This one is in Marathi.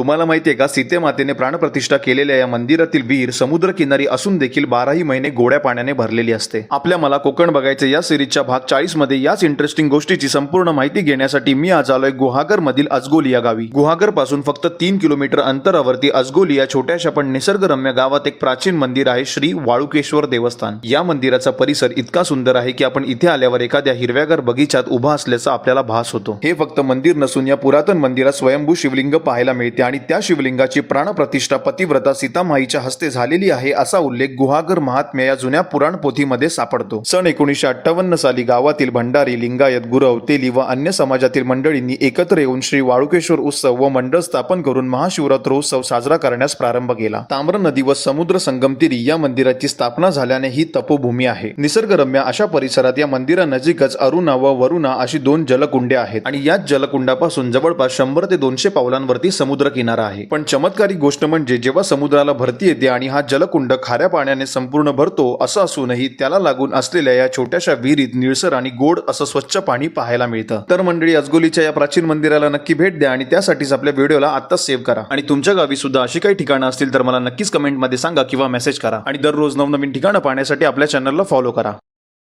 तुम्हाला माहितीये का? सीतेमातेने प्राणप्रतिष्ठा केलेल्या या मंदिरातील विहीर समुद्र किनारी असून देखील बाराही महिने गोड्या पाण्याने भरलेली असते. आपल्या मला कोकण बघायचे या सिरीजच्या भाग चाळीसमध्ये याच इंटरेस्टिंग गोष्टीची संपूर्ण माहिती घेण्यासाठी मी आज आलोय गुहागर मधील अजगोली या गावी. गुहागरपासून फक्त तीन किलोमीटर अंतरावरती अजगोली या छोट्याशा पण निसर्गरम्य गावात एक प्राचीन मंदिर आहे श्री वाळुकेश्वर देवस्थान. या मंदिराचा परिसर इतका सुंदर आहे की आपण इथे आल्यावर एखाद्या हिरव्यागर बगीचात उभा असल्याचा आपल्याला भास होतो. हे फक्त मंदिर नसून या पुरातन मंदिरात स्वयंभू शिवलिंग पाहायला मिळते आणि त्या शिवलिंगाची प्राणप्रतिष्ठा पतिव्रता सीतामाईच्या हस्ते झालेली आहे असा उल्लेख गुहागर महात्म्य या जुन्या पुराण पोथीमध्ये सापडतो. सन एकोणीसशे अठ्ठावन्न साली गावातील भंडारी लिंगायत गुरव तेली व अन्य समाजातील मंडळींनी एकत्र येऊन श्री वाळुकेश्वर उत्सव व मंडळ स्थापन करून महाशिवरात्र उत्सव साजरा करण्यास प्रारंभ केला. ताम्र नदी व समुद्र संगमतीरी या मंदिराची स्थापना झाल्याने ही तपोभूमी आहे. निसर्गरम्य अशा परिसरात या मंदिरानजीकच अरुणा व वरुणा अशी दोन जलकुंडे आहेत आणि याच जलकुंडापासून जवळपास शंभर ते दोनशे पावलांवरती समुद्र किनारा आहे. पण चमत्कारी गोष्ट म्हणजे जेव्हा समुद्राला भरती येते आणि हा जलकुंड खाऱ्या पाण्याने संपूर्ण भरतो असं असूनही त्याला लागून असलेल्या या छोट्याशा विहिरीत निळसर आणि गोड असं स्वच्छ पाणी पाहायला मिळतं. तर मंडळी अजगोलीच्या या प्राचीन मंदिराला नक्की भेट द्या आणि त्यासाठीच आपल्या व्हिडिओला आता सेव्ह करा. आणि तुमच्या गावी सुद्धा अशी काही ठिकाणं असतील तर मला नक्कीच कमेंटमध्ये सांगा किंवा मेसेज करा. आणि दररोज नवनवीन ठिकाणं पाहण्यासाठी आपल्या चॅनलला फॉलो करा.